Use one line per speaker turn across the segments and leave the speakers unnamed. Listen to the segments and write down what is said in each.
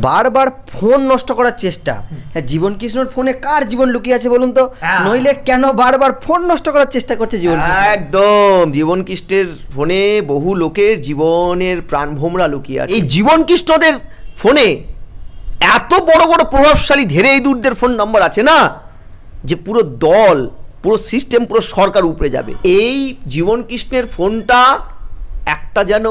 বারবার ফোন নষ্ট করার চেষ্টা। হ্যাঁ জীবন কৃষ্ণর ফোনে কার জীবন লুকিয়ে আছে বলুন তো?
হ্যাঁ।
নইলে কেন বারবার ফোন নষ্ট করার চেষ্টা করছে জীবন
একদম জীবন কৃষ্ণের ফোনে বহু লোকের জীবনের প্রাণভোমরা লুকিয়ে আছে। এই জীবন কৃষ্ণদের ফোনে এত বড় বড় প্রভাবশালী ধেরে এই দূরদের ফোন নম্বর আছে না? যে পুরো দল পুরো সিস্টেম পুরো সরকার উপরে যাবে। এই জীবন কৃষ্ণের ফোনটা একটা যেন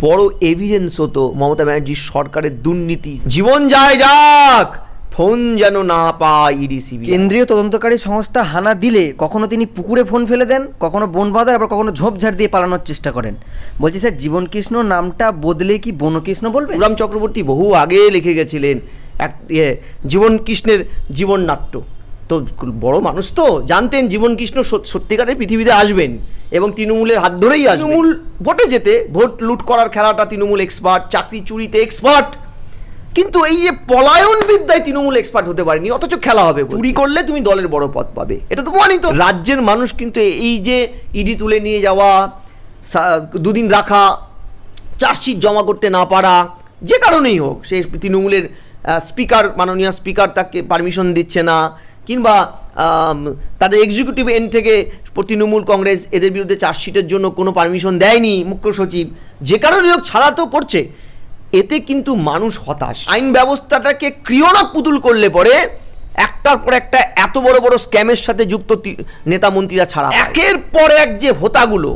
বড় এভিডেন্স হতো মমতা ব্যানার্জির সরকারের দুর্নীতি। জীবন যায় যাক! ফোন যেন না পায় ইডিসিবি
কেন্দ্রীয় তদন্তকারী সংস্থা হানা দিলে কখনো তিনি পুকুরে ফোন ফেলে দেন কখনো বন বাঁধার আবার কখনো ঝোপঝাড় দিয়ে পালানোর চেষ্টা করেন। বলছি স্যার জীবনকৃষ্ণ নামটা বদলে কি বনকৃষ্ণ বলবেন?
রাম চক্রবর্তী বহু আগে লিখে গেছিলেন এক ইয়ে, জীবন কৃষ্ণের জীবন নাট্য। তো বড় মানুষ তো জানতেন জীবন কৃষ্ণ সত- সত্যিকারের পৃথিবীতে আসবেন। এবং তৃণমূলের হাত ধরেই আসবেন তৃণমূল ভোটে যেতে ভোট লুট করার খেলাটা তৃণমূল এক্সপার্ট চাকরি চুরিতে এক্সপার্ট কিন্তু এই যে পলায়ন বিদ্যায় তৃণমূল এক্সপার্ট হতে পারেনি অথচ খেলা হবে চুরি করলে তুমি দলের বড় পদ পাবে। এটা তো প্রমাণিত। রাজ্যের মানুষ কিন্তু এই যে ইডি তুলে নিয়ে যাওয়া দুদিন রাখা চার্জশিট জমা করতে না পারা যে কারণেই হোক সে তৃণমূলের স্পিকার মাননীয় স্পিকার তাকে পারমিশন দিচ্ছে না কিংবা তাদের এক্সিকিউটিভ এন্ড থেকে তৃণমূল কংগ্রেস এদের বিরুদ্ধে চার্জশিটের জন্য কোনো পারমিশন দেয়নি মুখ্য সচিব। যে কারণেই হোক ছাড়া তো পড়ছে। এতে কিন্তু মানুষ হতাশ। আইন ব্যবস্থাটাকে ক্রিয়নক পুতুল করলে পরে একটার পর একটা এত বড় বড় স্ক্যামের সাথে যুক্ত নেতা মন্ত্রীরা ছাড়া একের পর এক যে হোতাগুলো,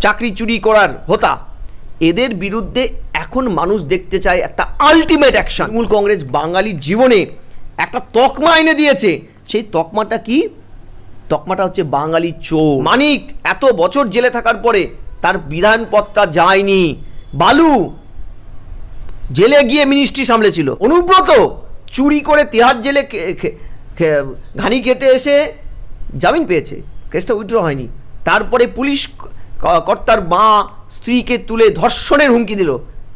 চাকরি চুরি করার হোতা, এদের বিরুদ্ধে এখন মানুষ দেখতে চায় একটা আলটিমেট অ্যাকশন মূল কংগ্রেস বাঙালির জীবনে একটা তকমা এনে দিয়েছে। সেই তকমাটা কি? তকমাটা হচ্ছে বাঙালি চো মানিক, এত বছর জেলে থাকার পরে তার বিধান পথটা যায়নি। বালু, জেলে গিয়ে মিনিস্ট্রি সামলেছিল। অনুব্রত, চুরি করে তিহার জেলে ঘানি কেটে এসে জামিন পেয়েছে। কেসটা উইথড্র হয়নি। তারপরে পুলিশ কর্তার মা স্ত্রীকে তুলে ধর্ষণের হুমকি দিল।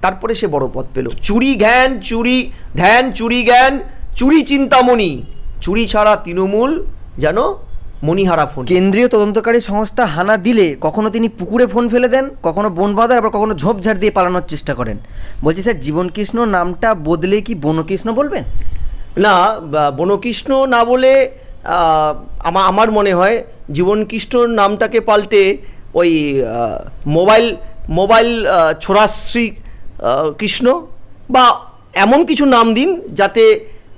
তারপরে সে বড় পথ পেল। চুরি জ্ঞান, চুরি ধ্যান, চুরি জ্ঞান, চুরি চিন্তামণি। চুরি ছাড়া তৃণমূল যেন মণিহারা ফোন
কেন্দ্রীয় তদন্তকারী সংস্থা হানা দিলে কখনো তিনি পুকুরে ফোন ফেলে দেন কখনো বন বাঁধার আবার কখনো ঝোপঝাড় দিয়ে পালানোর চেষ্টা করেন। বলছি স্যার জীবন কৃষ্ণ নামটা বদলে কি বনকৃষ্ণ বলবেন?
না বনকৃষ্ণ না বলে আমার মনে হয় জীবন কৃষ্ণর নামটাকে পাল্টে ওই মোবাইল মোবাইল ছোড়াশ্রী কৃষ্ণ বা এমন কিছু নাম দিন যাতে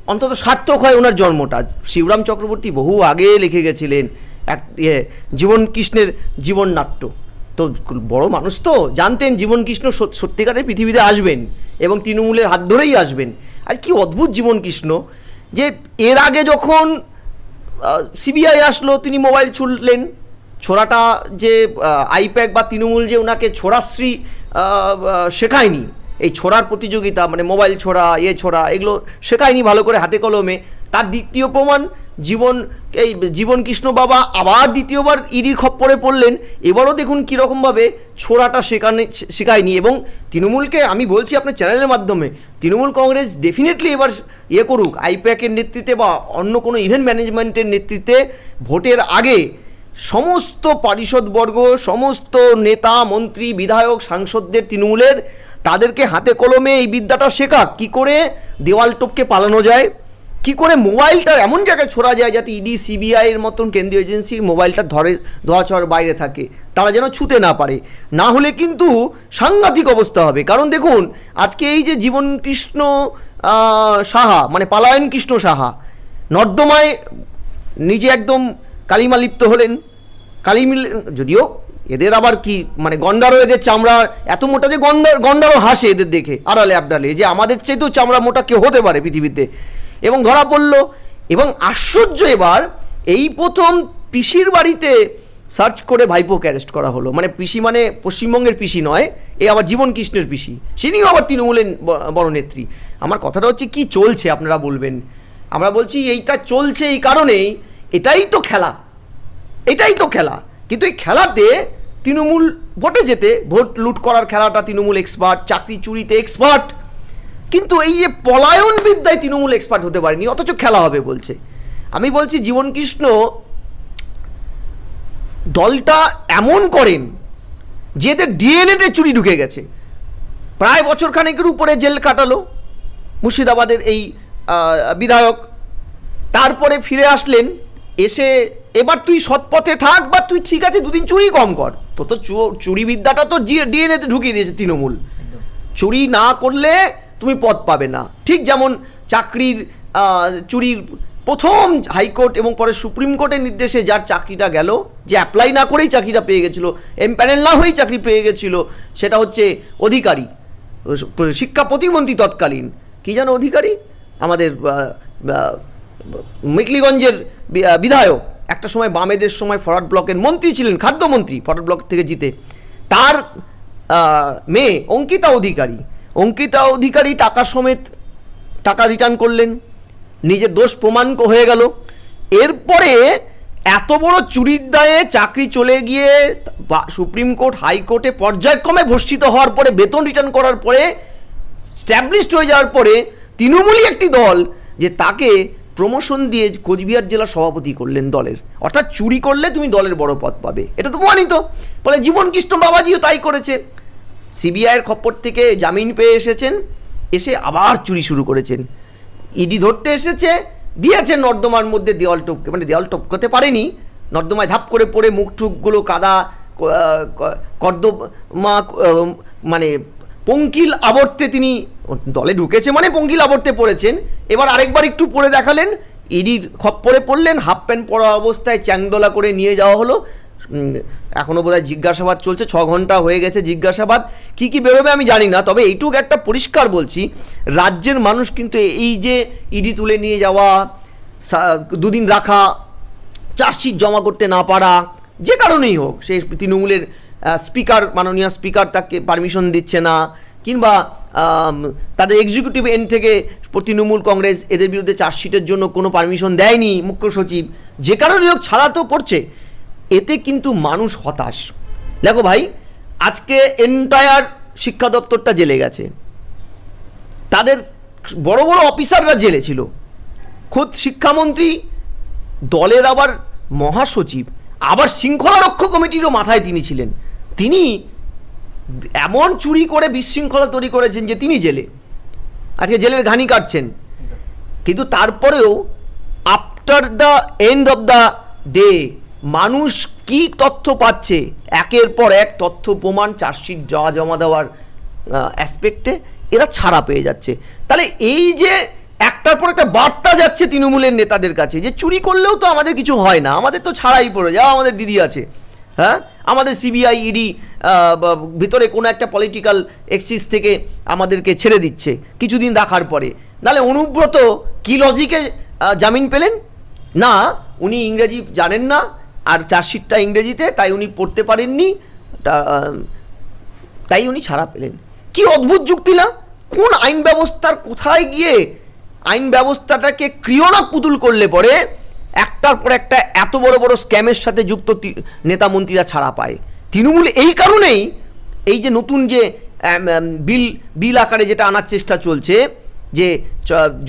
অন্তত সার্থক হয় ওনার জন্মটা। শিবরাম চক্রবর্তী বহু আগে লিখে গেছিলেন এক ইয়ে, জীবন কৃষ্ণের জীবন নাট্য তো বড় মানুষ তো জানতেন জীবন কৃষ্ণ সত- সত্যিকারের পৃথিবীতে আসবেন এবং তৃণমূলের হাত ধরেই আসবেন। আর কি অদ্ভুত জীবন কৃষ্ণ যে এর আগে যখন সিবিআই আসলো তিনি মোবাইল ছুড়লেন। ছোড়াটা যে আইপ্যাক বা তৃণমূল যে ওনাকে ছোড়াশ্রী শেখায়নি। এই ছোড়ার প্রতিযোগিতা মানে মোবাইল ছোড়া এ ছোড়া, এগুলো শেখায়নি ভালো করে হাতে কলমে। তার দ্বিতীয় প্রমাণ, জীবন, এই জীবন কৃষ্ণ বাবা আবার দ্বিতীয়বার ইডির খপ্পরে পড়লেন। এবারও দেখুন কীরকমভাবে ছোড়াটা শেখানে, শেখায়নি এবং তৃণমূলকে আমি বলছি আপনার চ্যানেলের মাধ্যমে, তৃণমূল কংগ্রেস ডেফিনেটলি এবার ইয়ে করুক। আইপ্যাকের নেতৃত্বে বা অন্য কোনো ইভেন্ট ম্যানেজমেন্টের নেতৃত্বে ভোটের আগে সমস্ত পারিষদবর্গ, সমস্ত নেতা, মন্ত্রী, বিধায়ক, সাংসদদের তৃণমূলের তাদেরকে হাতে কলমে এই বিদ্যাটা শেখাক কী করে দেওয়াল টপকে পালানো যায়? কি করে মোবাইলটা এমন জায়গায় ছোড়া যায় যাতে ইডি, সিবিআই এর মতন কেন্দ্রীয় এজেন্সি মোবাইলটা ধরে ধোয়াছোয়ার বাইরে থাকে? তারা যেন ছুতে না পারে। না হলে কিন্তু সাংঘাতিক অবস্থা হবে। কারণ দেখুন, আজকে এই যে জীবন কৃষ্ণ সাহা মানে পালায়ন কৃষ্ণ সাহা, নর্দমায় নিজে একদম কালিমা লিপ্ত হলেন। কালিমিল যদিও এদের আবার কি? মানে গন্ডারও এদের চামড়া, এত মোটা যে গন্ডার, গন্ডারও হাসে এদের দেখে। আড়ালে আবডালে যে আমাদের চেয়েতেও চামড়া মোটা কেউ হতে পারে পৃথিবীতে। এবং ধরা পড়ল, এবং আশ্চর্য এবার, এই প্রথম পিসির বাড়িতে সার্চ করে ভাইপোকে অ্যারেস্ট করা হলো। মানে পিসি মানে পশ্চিমবঙ্গের পিসি নয়, এ আবার জীবন কৃষ্ণের পিসি। সিনিও আবার তৃণমূলের বড় নেত্রী আমার কথাটা হচ্ছে, কি চলছে আপনারা বলবেন? আমরা বলছি, এইটা চলছে এই কারণেই, এটাই তো খেলা। এটাই তো খেলা। কিন্তু এই খেলাতে তৃণমূল ভোটে যেতে, ভোট লুট করার খেলাটা তৃণমূল এক্সপার্ট চাকরি চুরিতে এক্সপার্ট কিন্তু এই যে পলায়ন বিদ্যায় তৃণমূল এক্সপার্ট হতে পারেনি, অথচ খেলা হবে বলছে। আমি বলছি জীবন কৃষ্ণ দলটা এমন করেন, যে এদের ডিএনএতে চুরি ঢুকে গেছে। প্রায় বছর খানেকের উপরে জেল কাটালো মুর্শিদাবাদের এই বিধায়ক। তারপরে ফিরে আসলেন, এসে এবার তুই সৎপথে থাক বা তুই ঠিক আছে দুদিন চুরি কম কর। তো তো চুরি বিদ্যাটা তো ডিএনএতে ঢুকিয়ে দিয়েছে তৃণমূল। চুরি না করলে তুমি পদ পাবে না। ঠিক যেমন চাকরির চুরির প্রথম হাইকোর্ট এবং পরে সুপ্রিম কোর্টের নির্দেশে যার চাকরিটা গেল যে অ্যাপ্লাই না করেই চাকরিটা পেয়ে গেছিল এমপ্যানেল না হয়েই চাকরি পেয়ে গেছিল সেটা হচ্ছে অধিকারী। শিক্ষা প্রতিমন্ত্রী তৎকালীন। কি যেন অধিকারী? আমাদের মেকলিগঞ্জের বিধায়ক। একটা সময় বামেদের সময় ফরওয়ার্ড ব্লকের মন্ত্রী ছিলেন, খাদ্যমন্ত্রী ফরওয়ার্ড ব্লক থেকে জিতে। তার মেয়ে অঙ্কিতা অধিকারী। অঙ্কিতা অধিকারী টাকা সমেত টাকা রিটার্ন করলেন। নিজের দোষ প্রমাণ হয়ে গেল। এরপরে এত বড় চুরির দায়ে চাকরি চলে গিয়ে সুপ্রিম কোর্ট হাইকোর্টে পর্যায়ক্রমে ভর্ষিত হওয়ার পরে, বেতন রিটার্ন করার পরে স্ট্যাবলিশড হয়ে যাওয়ার পরে, তৃণমূলই একটি দল যে তাকে প্রমোশন দিয়ে কোচবিহার জেলা সভাপতি করলেন দলের। অর্থাৎ চুরি করলে তুমি দলের বড় পদ পাবে। এটা তো প্রমাণিত। ফলে জীবন কৃষ্ণ বাবাজিও তাই করেছে। সিবিআইয়ের খপ্পর থেকে জামিন পেয়ে এসেছেন, এসে আবার চুরি শুরু করেছেন। ইডি ধরতে এসেছে, দিয়েছেন নর্দমার মধ্যে দেওয়াল টপকে মানে দেওয়াল টপকাতে পারেনি। নর্দমায় ধাপ করে পড়ে মুখ টুকগুলো কাদা কর্দমা মানে পঙ্কিল আবর্তে তিনি দলে ঢুকেছে মানে পঙ্কিল আবর্তে পড়েছেন। এবার আরেকবার একটু পড়ে দেখালেন। ইডির খপ্পরে পড়লেন, হাফ প্যান্ট পরা অবস্থায় চ্যাংদোলা করে নিয়ে যাওয়া হলো। এখনও এখনও বোধহয় জিজ্ঞাসাবাদ চলছে, ছ ঘণ্টা হয়ে গেছে জিজ্ঞাসাবাদ। কি কি বেরোবে আমি জানি না, তবে এইটুক একটা পরিষ্কার বলছি, রাজ্যের মানুষ কিন্তু এই যে ইডি তুলে নিয়ে যাওয়া দুদিন রাখা, চার্জশিট জমা করতে না পারা, যে কারণেই হোক, সে তৃণমূলের স্পিকার মাননীয় স্পিকার তাকে পারমিশন দিচ্ছে না, কিংবা তাদের এক্সিকিউটিভ এন্ড থেকে তৃণমূল কংগ্রেস এদের বিরুদ্ধে চার্জশিটের জন্য কোনো পারমিশন দেয়নি মুখ্য সচিব। যে কারণে হোক ছাড়া তো পড়ছে। এতে কিন্তু মানুষ হতাশ। দেখো ভাই, আজকে এন্টায়ার শিক্ষা দপ্তরটা জেলে গেছে। তাদের বড় বড় অফিসাররা জেলে ছিল। খোদ শিক্ষামন্ত্রী, দলের আবার মহাসচিব, আবার শৃঙ্খলা রক্ষা কমিটিরও মাথায় তিনি ছিলেন। তিনি এমন চুরি করে বিশৃঙ্খলা তৈরি করেছেন যে তিনি জেলে। আজকে জেলের ঘানি কাটছেন। কিন্তু তারপরেও after the end of the day মানুষ কি তথ্য পাচ্ছে? একের পর এক তথ্য, প্রমাণ, চার্জশিট, জমা জমা দেওয়ার অ্যাসপেক্টে এরা ছাড়া পেয়ে যাচ্ছে। তাহলে এই যে একটার পর একটা বার্তা যাচ্ছে তৃণমূলের নেতাদের কাছে যে চুরি করলেও তো আমাদের কিছু হয় না, আমাদের তো ছাড়াই পড়ে যাও, আমাদের দিদি আছে। হ্যাঁ? আমাদের সিবিআই ইডি ভিতরে কোনো একটা পলিটিক্যাল এক্সিস থেকে আমাদেরকে ছেড়ে দিচ্ছে কিছুদিন রাখার পরে। নাহলে অনুব্রত কি লজিকে জামিন পেলেন? না, উনি ইংরেজি জানেন না, আর চার্জশিটটা ইংরেজিতে, তাই উনি পড়তে পারেননি তাই উনি ছাড়া পেলেন। কি অদ্ভুত যুক্তি না? কোন আইন ব্যবস্থার কোথায় গিয়ে আইন ব্যবস্থাটাকে ক্রিয়না পুতুল করলে পরে একটার পর একটা এত বড় বড় স্ক্যামের সাথে যুক্ত নেতা মন্ত্রীরা ছাড়া পায়। তৃণমূল এই কারণেই এই যে নতুন যে বিল বিল আকারে যেটা আনার চেষ্টা চলছে, যে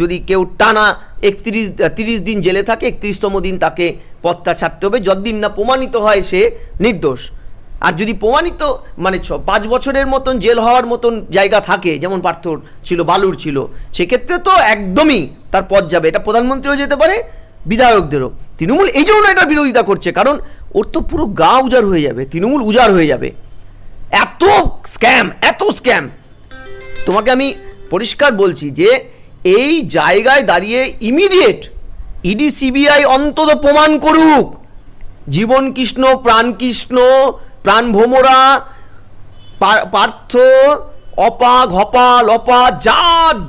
যদি কেউ টানা একত্রিশ, তিরিশ দিন জেলে থাকে, একত্রিশতম দিন তাকে পদটা ছাড়তে হবে। যতদিন না প্রমাণিত হয় সে নির্দোষ। আর যদি প্রমাণিত মানে ছ, পাঁচ বছরের মতন জেল হওয়ার মতন জায়গা থাকে, যেমন পার্থর ছিল, বালুর ছিল, সেক্ষেত্রে তো একদমই তার পদ যাবে। এটা প্রধানমন্ত্রীও যেতে পারে বিধায়কদেরও। তৃণমূল এই জন্য এটা বিরোধিতা করছে, কারণ ওর তো পুরো গা উজাড় হয়ে যাবে, তৃণমূল উজাড় হয়ে যাবে। এত স্ক্যাম এত স্ক্যাম তোমাকে আমি পরিষ্কার বলছি যে এই জায়গায় দাঁড়িয়ে ইমিডিয়েট ইডি সিবিআই অন্তত প্রমাণ করুক। জীবন কৃষ্ণ, প্রাণ ভোমরা পার্থ অপা ঘপা লপা, যা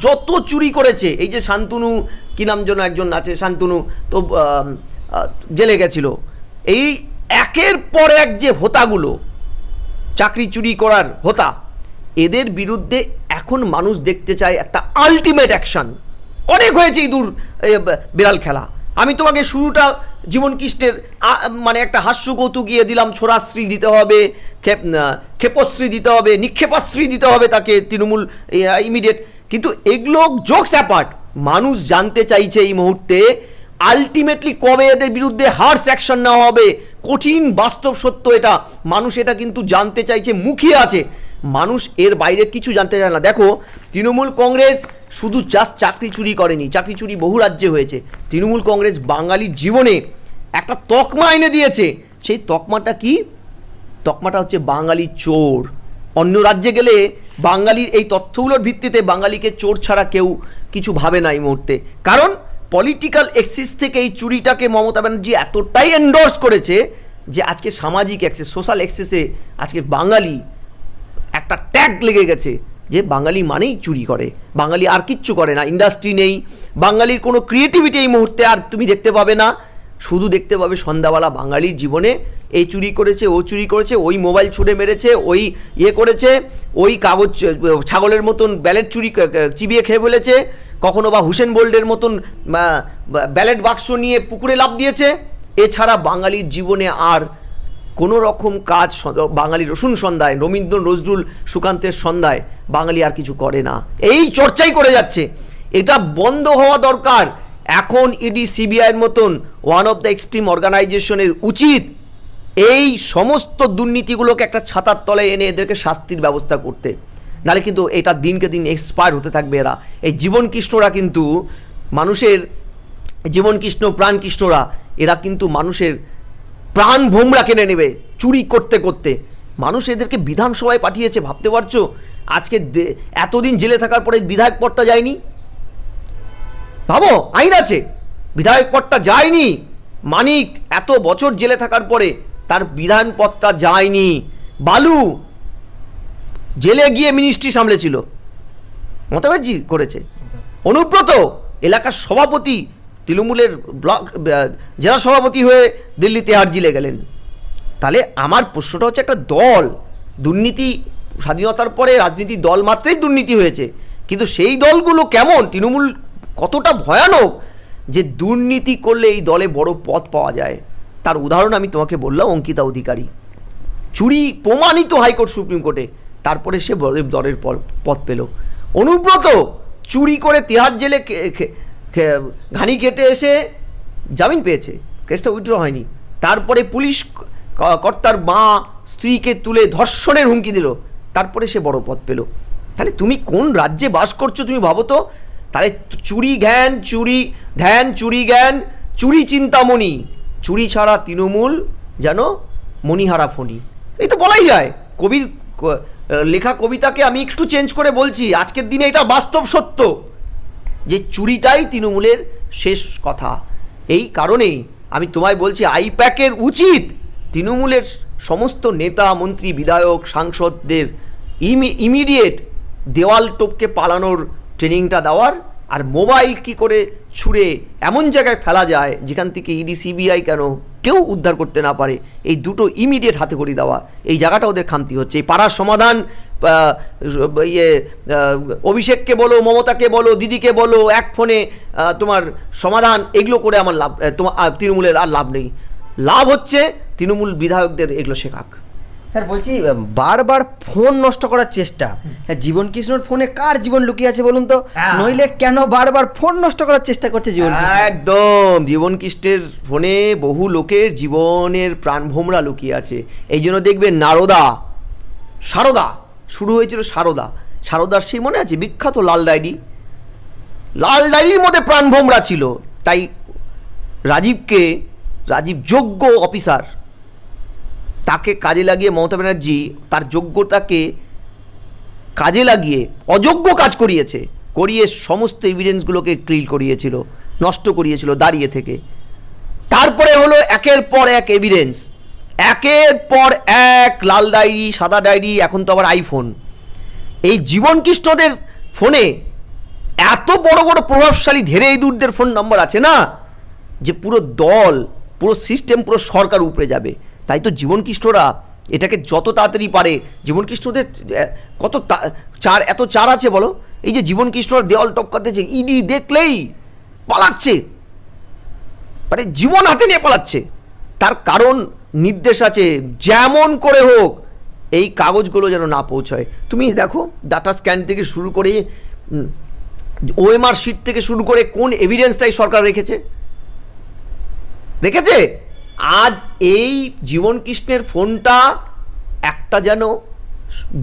যত চুরি করেছে, এই যে শান্তনু কি নাম যেন একজন আছে, শান্তনু, তো জেলে গেছিল। এই একের পর এক যে হোতাগুলো, চাকরি চুরি করার হোতা, এদের বিরুদ্ধে এখন মানুষ দেখতে চায় একটা আলটিমেট অ্যাকশন অনেক হয়েছে ইঁদুর বিড়াল খেলা। আমি তোমাকে শুরুটা জীবন কৃষ্ণের মানে একটা হাস্য কৌতুকিয়ে দিলাম, ছোড়াশ্রী দিতে হবে ক্ষেপ ক্ষেপশ্রী দিতে হবে, নিক্ষেপাশ্রী দিতে হবে তাকে তৃণমূল ইমিডিয়েট। কিন্তু এগুলো জোকস অ্যাপার্ট মানুষ জানতে চাইছে এই মুহূর্তে আলটিমেটলি কবে এদের বিরুদ্ধে হার্স অ্যাকশন নেওয়া হবে? কঠিন বাস্তব সত্য এটা। মানুষ এটা কিন্তু জানতে চাইছে, মুখিয়ে আছে। মানুষ এর বাইরে কিছু জানতে চায় না। দেখো, তৃণমূল কংগ্রেস শুধু জাস্ট চাকরি চুরি করেনি, চাকরি চুরি বহু রাজ্যে হয়েছে। তৃণমূল কংগ্রেস বাঙালির জীবনে একটা তকমা এনে দিয়েছে। সেই তকমাটা কি? তকমাটা হচ্ছে বাঙালি চোর। অন্য রাজ্যে গেলে বাঙালির এই তথ্যগুলোর ভিত্তিতে বাঙালিকে চোর ছাড়া কেউ কিছু ভাবে না এই মুহূর্তে। কারণ পলিটিক্যাল এক্সিস থেকে এই চুরিটাকে মমতা ব্যানার্জি এতটাই এন্ডোর্স করেছে যে আজকে সামাজিক অ্যাক্সেস সোশ্যাল অ্যাক্সেসে আজকে বাঙালি একটা ট্যাগ লেগে গেছে যে বাঙালি মানেই চুরি করে। বাঙালি আর কিচ্ছু করে না ইন্ডাস্ট্রি নেই। বাঙালির কোনো ক্রিয়েটিভিটি এই মুহূর্তে আর তুমি দেখতে পাবে না। শুধু দেখতে পাবে সন্ধ্যাবেলা বাঙালির জীবনে, এই চুরি করেছে, ও চুরি করেছে, ওই মোবাইল ছুঁড়ে মেরেছে, ওই ইয়ে করেছে। ওই কাগজ, ছাগলের মতন ব্যালেট চুরি চিবিয়ে খেয়ে ফেলেছে, কখনো বা হুসেন বোল্ডের মতন ব্যালেট বাক্স নিয়ে পুকুরে লাভ দিয়েছে, এছাড়া বাঙালির জীবনে আর কোনো রকম কাজ বাঙালি রসুন সন্ধ্যায় রবীন্দ্র নজরুল সুকান্তের সন্ধ্যায় বাঙালি আর কিছু করে না। এই চর্চাই করে যাচ্ছে। এটা বন্ধ হওয়া দরকার। এখন ইডি, সিবিআইয়ের মতন ওয়ান অফ দ্য এক্সট্রিম অর্গানাইজেশনের উচিত এই সমস্ত দুর্নীতিগুলোকে একটা ছাতার তলায় এনে এদেরকে শাস্তির ব্যবস্থা করতে। নাহলে কিন্তু এটা দিনকে দিন এক্সপায়ার হতে থাকবে এরা। এই জীবন কৃষ্ণরা কিন্তু মানুষের জীবন কৃষ্ণ প্রাণ কৃষ্ণরা এরা কিন্তু মানুষের প্রাণ ভোমরা কিনে নেবে চুরি করতে করতে। মানুষ এদেরকে বিধানসভায় পাঠিয়েছে, ভাবতে পারছ? আজকে এতদিন জেলে থাকার পরে বিধায়ক পদটা যায়নি? ভাবো, আইন আছে। বিধায়ক পদটা যায়নি। মানিক, এত বছর জেলে থাকার পরে তার বিধান পদটা যায়নি। বালু, জেলে গিয়ে মিনিস্ট্রি সামলেছিল। মমতা ব্যানার্জি করেছে। অনুব্রত, এলাকার সভাপতি, তৃণমূলের ব্লক জেলা সভাপতি হয়ে দিল্লিতে তেহার জিলে গেলেন তাহলে আমার প্রশ্নটা হচ্ছে একটা দল, দুর্নীতি স্বাধীনতার পরে রাজনীতি দল মাত্রই দুর্নীতি হয়েছে। কিন্তু সেই দলগুলো কেমন? তৃণমূল কতটা ভয়ানক যে দুর্নীতি করলে এই দলে বড় পথ পাওয়া যায়। তার উদাহরণ আমি তোমাকে বললাম, অঙ্কিতা অধিকারী। চুরি প্রমাণিত হাইকোর্ট সুপ্রিম কোর্টে। তারপরে সে পর- পদ পেল। অনুব্রত চুরি করে তিহার জেলে ঘানি কেটে এসে জামিন পেয়েছে। কেসটা উইথড্র হয়নি। তারপরে পুলিশ কর্তার মা স্ত্রীকে তুলে ধর্ষণের হুমকি দিল। তারপরে সে বড় পথ পেল। তাহলে তুমি কোন রাজ্যে বাস করছ তুমি ভাবো তো? তাহলে চুরি জ্ঞান চুরি ধ্যান, চুরি জ্ঞান, চুরি চিন্তামণি। চুরি ছাড়া তৃণমূল যেন মণিহারা ফণি। এই তো বলাই যায়। কবির লেখা কবিতাকে আমি একটু চেঞ্জ করে বলছি। আজকের দিনে এটা বাস্তব সত্য যে চুরিটাই তৃণমূলের শেষ কথা। এই কারণেই আমি তোমায় বলছি, আইপ্যাকের উচিত তৃণমূলের সমস্ত নেতা, মন্ত্রী, বিধায়ক, সাংসদদের ইমি, ইমিডিয়েট দেওয়াল টোপকে পালানোর ট্রেনিংটা দেওয়ার। আর মোবাইল কি করে ছুঁড়ে এমন জায়গায় ফেলা যায় যেখান থেকে ইডি, সিবিআই কেন কেউ উদ্ধার করতে না পারে? এই দুটো ইমিডিয়েট হাতে করে দেওয়া। এই জায়গাটা ওদের খামতি হচ্ছে। এই পাড়ার সমাধান ইয়ে অভিষেককে বলো, মমতাকে বলো, দিদিকে বলো, এক ফোনে তোমার সমাধান, এগুলো করে আমার লাভ তোমার তৃণমূলের আর লাভ নেই। লাভ হচ্ছে তৃণমূল বিধায়কদের এগুলো শেখাক।
স্যার বলছি বারবার ফোন নষ্ট করার চেষ্টা। হ্যাঁ, জীবন কৃষ্ণর ফোনে কার জীবন লুকিয়ে আছে বলুন তো?
হ্যাঁ।
নইলে কেন বারবার ফোন নষ্ট করার চেষ্টা করছে জীবন
একদম জীবন কৃষ্ণের ফোনে বহু লোকের জীবনের প্রাণভোমরা লুকিয়ে আছে। এই জন্য দেখবেন নারদা সারদা শুরু হয়েছিল সারদা। সারদার সেই মনে আছে? বিখ্যাত লাল ডায়েরি লাল ডায়েরির মধ্যে প্রাণভোমরা ছিল। তাই রাজীবকে রাজীব যোগ্য অফিসার তাকে কাজে লাগিয়ে মমতা ব্যানার্জি তার যোগ্যতাকে কাজে লাগিয়ে অযোগ্য কাজ করিয়েছে, করিয়ে সমস্ত এভিডেন্সগুলোকে ক্লিল করিয়েছিল, নষ্ট করিয়েছিল দাঁড়িয়ে থেকে। তারপরে হলো একের পর এক এভিডেন্স একের পর এক লাল ডায়েরি সাদা ডায়েরি এখন তো আবার আইফোন এই জীবন কৃষ্ণদের ফোনে এত বড় বড় প্রভাবশালী ধেরে দূরদের ফোন নম্বর আছে না? যে পুরো দল, পুরো সিস্টেম পুরো সরকার উপরে যাবে। তাই তো জীবন কৃষ্ণরা এটাকে যত তাড়াতাড়ি পারে জীবন কৃষ্ণদের কত চার, এত চার আছে বলো? এই যে জীবন কৃষ্ণরা দেওয়াল টপকাতেছে ইডি দেখলেই পালাচ্ছে। মানে জীবন হাতে নিয়ে পালাচ্ছে। তার কারণ, নির্দেশ আছে, যেমন করে হোক, এই কাগজগুলো যেন না পৌঁছয়। তুমি দেখো ডাটা স্ক্যান থেকে শুরু করে ওএমআর শিট থেকে শুরু করে কোন এভিডেন্সটাই সরকার রেখেছে? রেখেছে? আজ এই জীবন কৃষ্ণের ফোনটা একটা যেন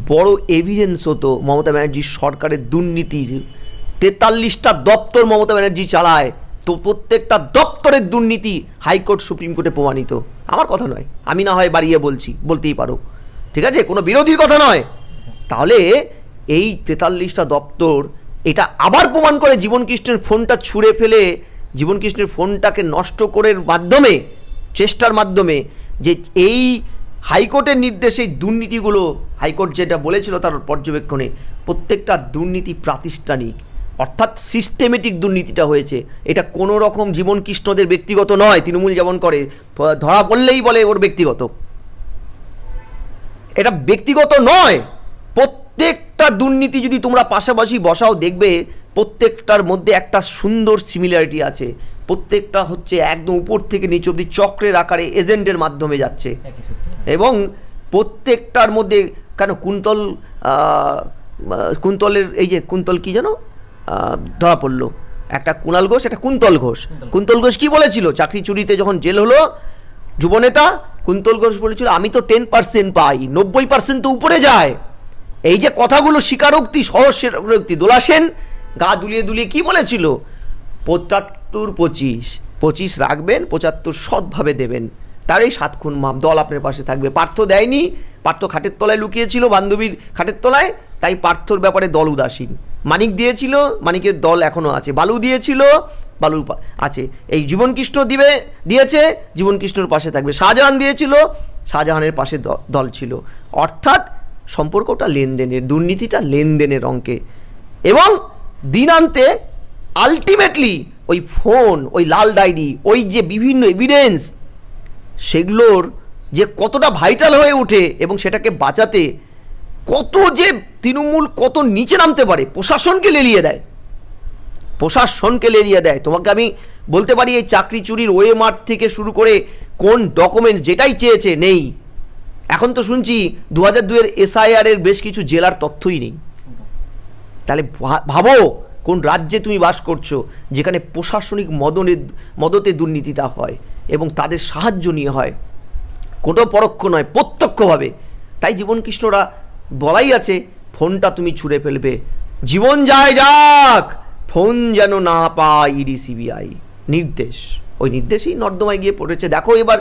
বড় এভিডেন্স হতো মমতা ব্যানার্জির সরকারের দুর্নীতির। তেতাল্লিশটা দপ্তর মমতা ব্যানার্জি চালায়, তো প্রত্যেকটা দপ্তরের দুর্নীতি হাইকোর্ট, সুপ্রিম কোর্টে প্রমাণিত। আমার কথা নয়, আমি না হয় বাড়িয়ে বলছি, বলতেই পারো। ঠিক আছে? কোনো বিরোধীর কথা নয়। তাহলে এই তেতাল্লিশটা দপ্তর, এটা আবার প্রমাণ করে জীবন কৃষ্ণের ফোনটা ছুঁড়ে ফেলে, জীবন কৃষ্ণের ফোনটাকে নষ্ট করার মাধ্যমে চেষ্টার মাধ্যমে যে এই হাইকোর্টের নির্দেশে দুর্নীতিগুলো, হাইকোর্ট যেটা বলেছিল তার পর্যবেক্ষণে, প্রত্যেকটা দুর্নীতি প্রাতিষ্ঠানিক। অর্থাৎ সিস্টেমেটিক দুর্নীতিটা হয়েছে। এটা কোনো রকম জীবন কৃষ্ণদের ব্যক্তিগত নয়, তৃণমূল যেমন করে, ধরা পড়লেই বলে ওর ব্যক্তিগত। এটা ব্যক্তিগত নয়, প্রত্যেকটা দুর্নীতি যদি তোমরা পাশাপাশি বসাও, দেখবে প্রত্যেকটার মধ্যে একটা সুন্দর সিমিলারিটি আছে। প্রত্যেকটা হচ্ছে একদম উপর থেকে নিচ অব্দি চক্রের আকারে এজেন্টের মাধ্যমে যাচ্ছে। এবং প্রত্যেকটার মধ্যে কেন কুন্তল কুন্তলের এই যে কুন্তল কি যেন? ধরা পড়ল। একটা কুণাল ঘোষ একটা কুন্তল ঘোষ। কুন্তল ঘোষ। কি বলেছিল? চাকরি চুরিতে যখন জেল হলো যুবনেতা কুন্তল ঘোষ বলেছিল আমি তো টেন পার্সেন্ট পাই নব্বই পার্সেন্ট তো উপরে যায়। এই যে কথাগুলো স্বীকারোক্তি সহজ স্বীকারোক্তি দোলা সেন গা দুলিয়ে দুলিয়ে কি বলেছিল? পঁচাত্তর পঁচিশ। পঁচিশ রাখবেন, পঁচাত্তর সৎভাবে দেবেন। তার এই সাত খুন মাপ, দল আপনার পাশে থাকবে। পার্থ দেয়নি, পার্থ খাটের তলায় লুকিয়েছিল, বান্ধবীর খাটের তলায়, তাই পার্থর ব্যাপারে দল উদাসীন। মানিক দিয়েছিল, মানিকের দল এখনও আছে। বালু দিয়েছিল বালু আছে। এই জীবন কৃষ্ণ দিবে, দিয়েছে জীবন কৃষ্ণর পাশে থাকবে। শাহজাহান দিয়েছিল, শাহজাহানের পাশে দল ছিল। অর্থাৎ সম্পর্কটা লেনদেনের, দুর্নীতিটা লেনদেনের অঙ্কে। এবং দিনান্তে আলটিমেটলি ওই ফোন, ওই লাল ডায়েরি, ওই যে বিভিন্ন এভিডেন্স সেগুলোর যে কতটা ভাইটাল হয়ে ওঠে এবং সেটাকে বাঁচাতে কত যে তৃণমূল কত নিচে নামতে পারে, প্রশাসনকে লেলিয়ে দেয়। প্রশাসনকে লেলিয়ে দেয়। তোমাকে আমি বলতে পারি, এই চাকরি চুরির ওয়ে মার্ট থেকে শুরু করে কোন ডকুমেন্ট যেটাই চেয়েছে নেই। এখন তো শুনছি দু হাজার দুয়ের এসআইআর এর বেশ কিছু জেলার তথ্যই নেই। তাহলে ভাবো কোন রাজ্যে তুমি বাস করছ, যেখানে প্রশাসনিক মদনের মদতে দুর্নীতিটা হয় এবং তাদের সাহায্য নিয়ে হয় কোনো পরোক্ষ নয়, প্রত্যক্ষভাবে। তাই জীবন কৃষ্ণরা বলাই আছে, ফোনটা তুমি ছুঁড়ে ফেলবে। জীবন যায় যাক, ফোন যেন না পায় ইডি, সিবিআই। নির্দেশ। ওই নির্দেশেই নর্দমায় গিয়ে পড়েছে। দেখো এবার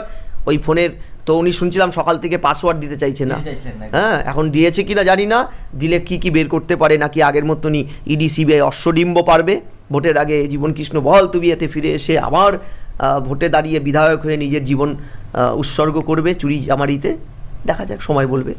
ওই ফোনের তো উনি শুনছিলাম সকাল থেকে পাসওয়ার্ড দিতে চাইছে না। হ্যাঁ এখন দিয়েছে কি না জানি না। দিলে কি কি বের করতে পারে নাকি আগের মতনই ইডি সিবিআই অশ্বডিম্ব পারবে? ভোটের আগে জীবন কৃষ্ণ তুমি এতে ফিরে এসে আবার ভোটে দাঁড়িয়ে বিধায়ক হয়ে নিজের জীবন উৎসর্গ করবে চুরি জামারিতে। দেখা যাক সময় বলবে।